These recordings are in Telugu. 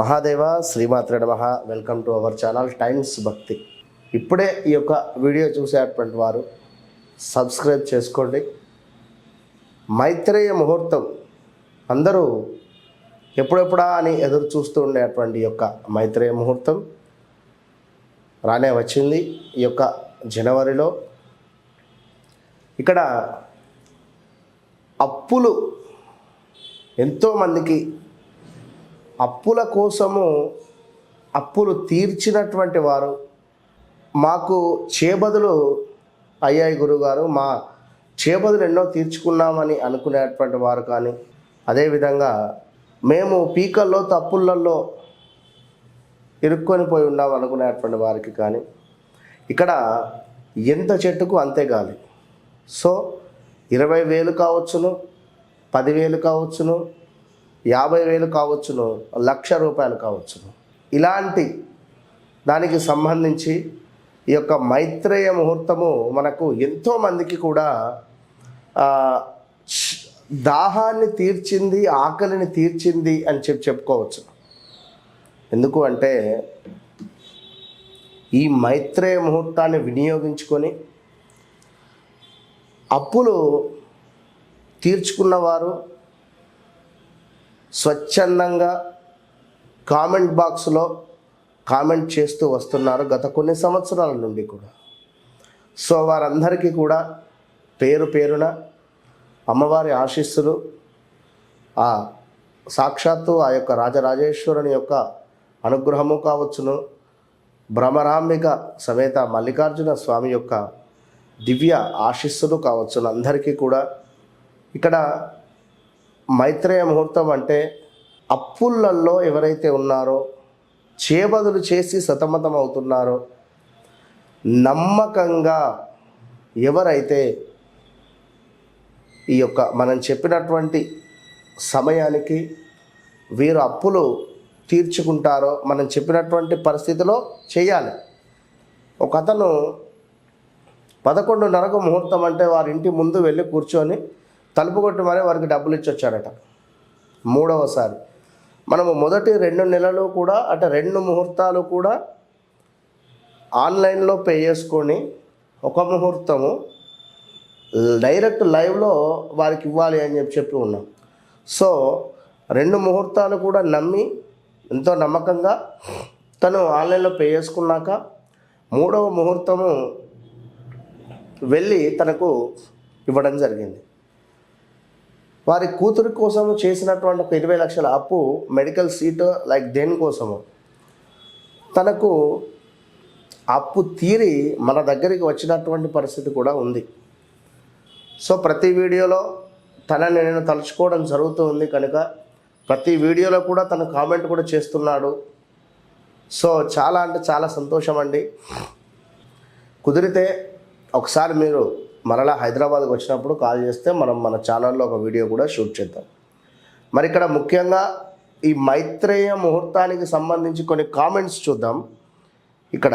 మహాదేవ శ్రీమాత్ర నమ. Welcome to our channel Times Bhakti ఇప్పుడే ఈ యొక్క వీడియో చూసేటువంటి వారు సబ్స్క్రైబ్ చేసుకోండి. మైత్రేయ ముహూర్తం అందరూ ఎప్పుడెప్పుడా అని ఎదురు చూస్తూ ఉండేటువంటి ఈ యొక్క మైత్రేయ ముహూర్తం రానే వచ్చింది ఈ యొక్క జనవరిలో. ఇక్కడ అప్పులు ఎంతోమందికి అప్పుల కోసము అప్పులు తీర్చినటువంటి వారు. మాకు చేబదులు అయ్యాయి గురుగారు. మా చేబదులు ఎన్నో తీర్చుకున్నామని అనుకునేటువంటి వారు కానీ అదేవిధంగా మేము పీకల్లో తప్పులలో ఇరుక్కొని పోయి ఉన్నాం అనుకునేటువంటి వారికి కానీ ఇక్కడ ఎంత చెట్టుకు అంతే గాలి. సో ఇరవై వేలు కావచ్చును పదివేలు కావచ్చును యాభై వేలు కావచ్చును లక్ష రూపాయలు కావచ్చును. ఇలాంటి దానికి సంబంధించి ఈ యొక్క మైత్రేయ ముహూర్తము మనకు ఎంతోమందికి కూడా దాహాన్ని తీర్చింది ఆకలిని తీర్చింది అని చెప్పి చెప్పుకోవచ్చు. ఎందుకు అంటే ఈ మైత్రేయ ముహూర్తాన్ని వినియోగించుకొని అప్పులు తీర్చుకున్నవారు స్వచ్ఛందంగా కామెంట్ బాక్స్లో కామెంట్ చేస్తూ వస్తున్నారు గత కొన్ని సంవత్సరాల నుండి కూడా. సో వారందరికీ కూడా పేరు పేరున అమ్మవారి ఆశీస్సులు ఆ సాక్షాత్తు ఆ యొక్క రాజరాజేశ్వరుని యొక్క అనుగ్రహము కావచ్చును. భ్రమరాంబిక సమేత మల్లికార్జున స్వామి యొక్క దివ్య ఆశీస్సులు కావచ్చును అందరికీ కూడా. ఇక్కడ మైత్రేయ ముహూర్తం అంటే అప్పులల్లో ఎవరైతే ఉన్నారో చేబదులు చేసి సతమతం అవుతున్నారో నమ్మకంగా ఎవరైతే ఈ యొక్క మనం చెప్పినటువంటి సమయానికి వీరు అప్పులు తీర్చుకుంటారో మనం చెప్పినటువంటి పరిస్థితిలో చేయాలి. ఒక అతను పదకొండున్నరకు ముహూర్తం అంటే వారి ఇంటి ముందు వెళ్ళి కూర్చొని తలుపు కొట్టి మరీ వారికి డబ్బులు ఇచ్చి వచ్చాడట మూడవసారి. మనము మొదటి రెండు నెలలు కూడా అంటే రెండు ముహూర్తాలు కూడా ఆన్లైన్లో పే చేసుకొని ఒక ముహూర్తము డైరెక్ట్ లైవ్లో వారికి ఇవ్వాలి అని చెప్పి చెప్పి ఉన్నాం. సో రెండు ముహూర్తాలు కూడా నమ్మి ఎంతో నమ్మకంగా తను ఆన్లైన్లో పే చేసుకున్నాక మూడవ ముహూర్తము వెళ్ళి తనకు ఇవ్వడం జరిగింది. వారి కూతురు కోసము చేసినటువంటి ఒక ఇరవై లక్షల అప్పు మెడికల్ సీటు లైక్ దేనికోసము తనకు అప్పు తీరి మన దగ్గరికి వచ్చినటువంటి పరిస్థితి కూడా ఉంది. సో ప్రతి వీడియోలో తనని నేను తలుచుకోవడం జరుగుతూ ఉంది కనుక ప్రతి వీడియోలో కూడా తను కామెంట్ కూడా చేస్తున్నాడు. సో చాలా అంటే చాలా సంతోషం అండి కుదిరితే ఒకసారి మీరు మరలా హైదరాబాద్కి వచ్చినప్పుడు కాల్ చేస్తే మనం మన ఛానల్లో ఒక వీడియో కూడా షూట్ చేద్దాం. మరి ఇక్కడ ముఖ్యంగా ఈ మైత్రేయ ముహూర్తానికి సంబంధించి కొన్ని కామెంట్స్ చూద్దాం. ఇక్కడ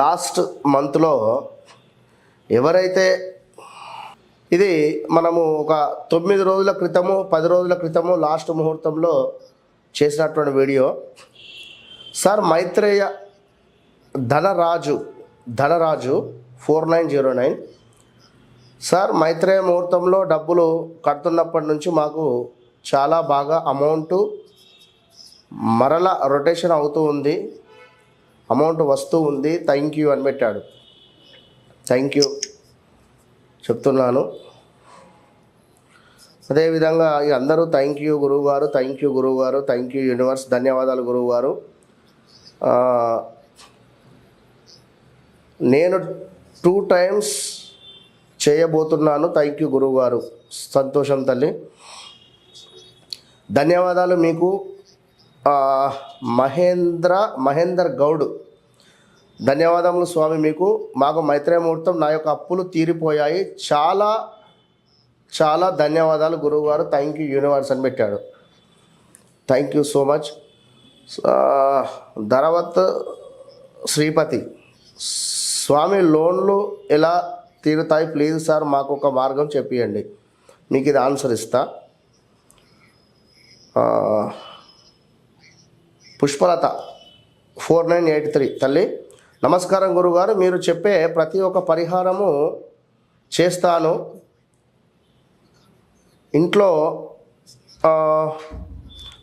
లాస్ట్ మంత్లో ఎవరైతే ఇది మనము ఒక తొమ్మిది రోజుల క్రితము పది రోజుల క్రితము లాస్ట్ ముహూర్తంలో చేసినటువంటి video. Sir Maitreya Dhanaraju Dhanaraju four nine zero nine. Sir Maitreya ముహూర్తంలో డబ్బులు కడుతున్నప్పటి నుంచి మాకు చాలా బాగా అమౌంట్ మరల రొటేషన్ అవుతూ ఉంది. అమౌంట్ వస్తూ ఉంది. థ్యాంక్ యూ అని పెట్టాడు. థ్యాంక్ యూ చెప్తున్నాను. అదేవిధంగా ఈ అందరూ థ్యాంక్ యూ గురువు గారు థ్యాంక్ యూ గురువు గారు థ్యాంక్ యూ యూనివర్స్ ధన్యవాదాలు గురువు గారు నేను టూ టైమ్స్ చేయబోతున్నాను. థ్యాంక్ యూ గురువు గారు సంతోషం తల్లి. ధన్యవాదాలు మీకు. మహేంద్ర మహేందర్ గౌడ్. ధన్యవాదములు స్వామి మీకు. మాకు మైత్రేయ ముహూర్తం నా యొక్క అప్పులు తీరిపోయాయి. చాలా చాలా ధన్యవాదాలు గురువు గారు థ్యాంక్ యూ యూనివర్స్ అని పెట్టాడు. Thank you so much Dharavath Sripathi. స్వామి లోన్లు ఎలా తీరుతాయి? ప్లీజ్ సార్ మాకు ఒక మార్గం చెప్పియండి. మీకు ఇది ఆన్సర్ ఇస్తా. Pushpalatha four nine eight three. తల్లి నమస్కారం గురుగారు. మీరు చెప్పే ప్రతి ఒక్క పరిహారము చేస్తాను. ఇంట్లో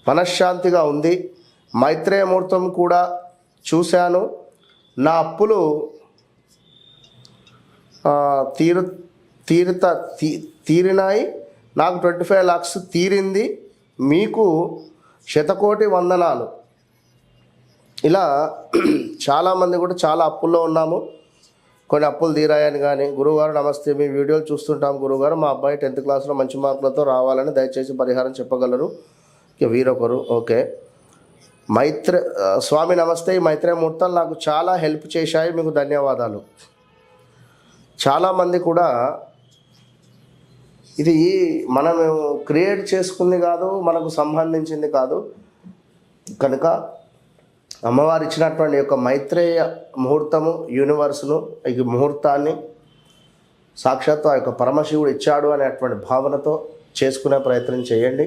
మనశ్శాంతిగా ఉంది. మైత్రేయ ముహూర్తం కూడా చూశాను. నా అప్పులు తీరు తీరుత తీ తీరినాయి. నాకు ట్వంటీ ఫైవ్ లాక్స్ తీరింది. మీకు శతకోటి వందనాలు. ఇలా చాలామంది కూడా చాలా అప్పుల్లో ఉన్నాము. కొన్ని అప్పులు తీరాయని కానీ గురువుగారు నమస్తే మీ వీడియోలు చూస్తుంటాం గురువుగారు. మా అబ్బాయి టెన్త్ క్లాస్లో మంచి మార్కులతో రావాలని దయచేసి పరిహారం చెప్పగలరు. ఇక వీరొకరు ఓకే. మైత్ర స్వామి నమస్తే ఈ మైత్రే ముహూర్తాలు నాకు చాలా హెల్ప్ చేశాయి. మీకు ధన్యవాదాలు. చాలామంది కూడా ఇది మనం క్రియేట్ చేసుకుంది కాదు మనకు సంబంధించింది కాదు. కనుక అమ్మవారు ఇచ్చినటువంటి యొక్క మైత్రేయ ముహూర్తము యూనివర్స్ను ఈ ముహూర్తాన్ని సాక్షాత్తు ఆ యొక్క పరమశివుడు ఇచ్చాడు అనేటువంటి భావనతో చేసుకునే ప్రయత్నం చేయండి.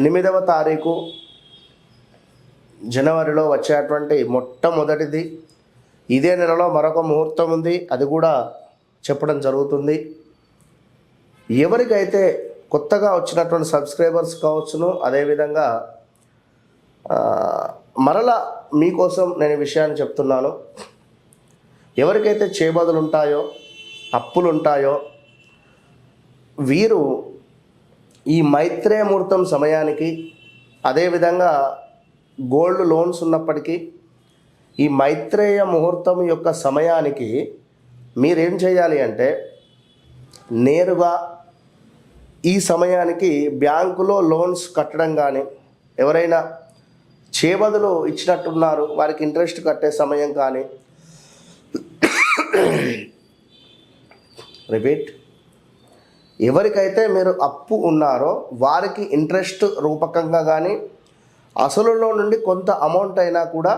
ఎనిమిదవ తారీఖు జనవరిలో వచ్చేటువంటి మొట్టమొదటిది ఇదే నెలలో మరొక ముహూర్తం ఉంది. అది కూడా చెప్పడం జరుగుతుంది. ఎవరికైతే కొత్తగా వచ్చినటువంటి సబ్స్క్రైబర్స్ కావచ్చును అదేవిధంగా మరలా మీకోసం నేను విషయాన్ని చెప్తున్నాను. ఎవరికైతే చేబదులు ఉంటాయో అప్పులు ఉంటాయో వీరు ఈ మైత్రేయ ముహూర్తం సమయానికి అదేవిధంగా గోల్డ్ లోన్స్ ఉన్నప్పటికీ ఈ మైత్రేయ ముహూర్తం యొక్క సమయానికి మీరేం చేయాలి అంటే నేరుగా ఈ సమయానికి బ్యాంకులో లోన్స్ కట్టడం కానీ ఎవరైనా చేబదులు ఇచ్చినట్టున్నారు వారికి ఇంట్రెస్ట్ కట్టే సమయం కానీ రిపీట్. ఎవరికైతే మీరు అప్పు ఉన్నారో వారికి ఇంట్రెస్ట్ రూపకంగా కానీ అసలులో నుండి కొంత అమౌంట్ అయినా కూడా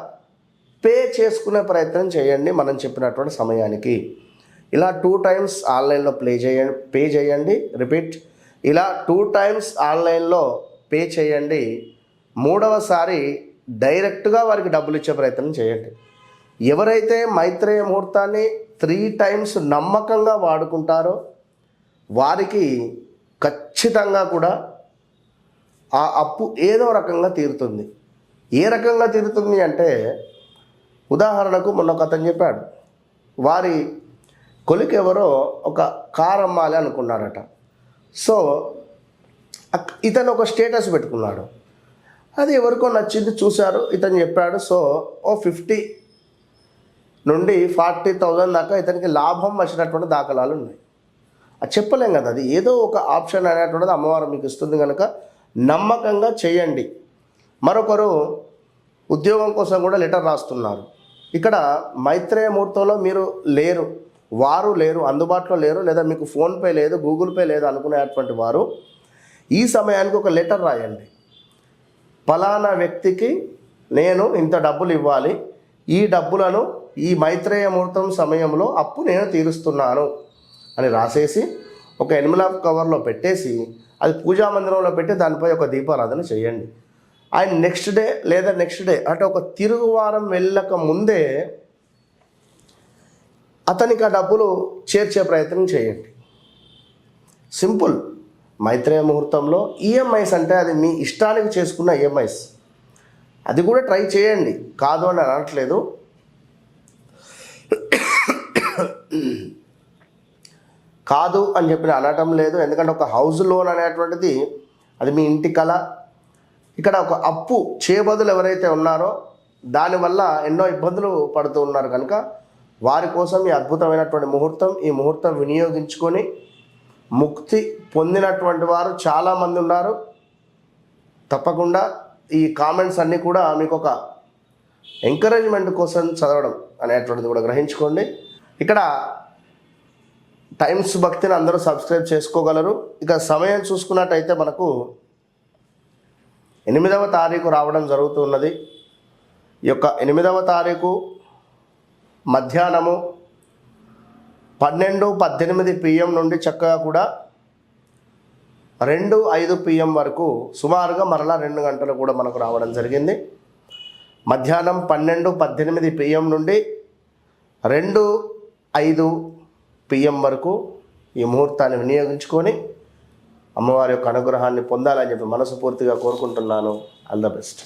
పే చేసుకునే ప్రయత్నం చేయండి మనం చెప్పినటువంటి సమయానికి. ఇలా టూ టైమ్స్ ఆన్లైన్లో ప్లే చేయండి పే చేయండి. రిపీట్. ఇలా టూ టైమ్స్ ఆన్లైన్లో పే చేయండి. మూడవసారి డైరెక్ట్గా వారికి డబ్బులు ఇచ్చే ప్రయత్నం చేయండి. ఎవరైతే మైత్రేయ ముహూర్తాన్ని త్రీ టైమ్స్ నమ్మకంగా వాడుకుంటారో వారికి ఖచ్చితంగా కూడా ఆ అప్పు ఏదో రకంగా తీరుతుంది. ఏ రకంగా తీరుతుంది అంటే ఉదాహరణకు మొన్న ఒక అతను చెప్పాడు. వారి కొలికెవరో ఒక కారమ్మాలి అమ్మాలి అనుకున్నారట. సో ఇతను ఒక స్టేటస్ పెట్టుకున్నాడు. అది ఎవరికో నచ్చింది చూశారు ఇతను చెప్పాడు. సో ఓ ఫిఫ్టీ నుండి ఫార్టీ థౌజండ్ దాకా ఇతనికి లాభం వచ్చినటువంటి దాఖలాలు ఉన్నాయి. అది చెప్పలేం కదా అది ఏదో ఒక ఆప్షన్ అనేటువంటిది అమ్మవారు మీకు ఇస్తుంది కనుక నమ్మకంగా చేయండి. మరొకరు ఉద్యోగం కోసం కూడా లెటర్ రాస్తున్నారు. ఇక్కడ మైత్రేయ ముహూర్తంలో మీరు లేరు వారు లేరు అందుబాటులో లేరు లేదా మీకు ఫోన్పే లేదు గూగుల్ పే లేదు అనుకునేటువంటి వారు ఈ సమయానికి ఒక లెటర్ రాయండి. ఫలానా వ్యక్తికి నేను ఇంత డబ్బులు ఇవ్వాలి ఈ డబ్బులను ఈ మైత్రేయ ముహూర్తం సమయంలో అప్పు నేను తీరుస్తున్నాను అని రాసేసి ఒక ఎనిమిలాఫ్ కవర్లో పెట్టేసి అది పూజా మందిరంలో పెట్టి దానిపై ఒక దీపారాధన చేయండి. ఆయన నెక్స్ట్ డే లేదా నెక్స్ట్ డే అంటే ఒక తిరుగువారం వెళ్ళక ముందే అతనికి ఆ డబ్బులు చేర్చే ప్రయత్నం చేయండి. సింపుల్. మైత్రేయ ముహూర్తంలో ఈఎంఐస్ అంటే అది మీ ఇష్టానికి చేసుకున్న ఈఎంఐస్ అది కూడా ట్రై చేయండి. కాదు అని అనట్లేదు. కాదు అని చెప్పి అనటం లేదు. ఎందుకంటే ఒక హౌస్ లోన్ అనేటువంటిది అది మీ ఇంటి కళ. ఇక్కడ ఒక అప్పు చేయబదులు ఎవరైతే ఉన్నారో దానివల్ల ఎన్నో ఇబ్బందులు పడుతూ ఉన్నారు కనుక వారి కోసం ఈ అద్భుతమైనటువంటి ముహూర్తం ఈ ముహూర్తం వినియోగించుకొని ముక్తి పొందినటువంటి వారు చాలామంది ఉన్నారు. తప్పకుండా ఈ కామెంట్స్ అన్నీ కూడా మీకు ఒక ఎంకరేజ్మెంట్ కోసం చదవడం అనేటువంటిది కూడా గ్రహించుకోండి. ఇక్కడ టైమ్స్ భక్తిని అందరూ సబ్స్క్రైబ్ చేసుకోగలరు. ఇక సమయం చూసుకున్నట్టయితే మనకు ఎనిమిదవ తారీఖు రావడం జరుగుతున్నది. ఈ యొక్క ఎనిమిదవ తారీఖు మధ్యాహ్నము పన్నెండు పద్దెనిమిది పిఎం నుండి చక్కగా కూడా రెండు ఐదు పిఎం వరకు సుమారుగా మరలా రెండు గంటలు కూడా మనకు రావడం జరిగింది. మధ్యాహ్నం పన్నెండు పద్దెనిమిది పిఎం నుండి రెండు ఐదు పిఎం వరకు ఈ ముహూర్తాన్ని వినియోగించుకొని అమ్మవారి యొక్క అనుగ్రహాన్ని పొందాలని చెప్పి మనస్ఫూర్తిగా కోరుకుంటున్నాను. All the best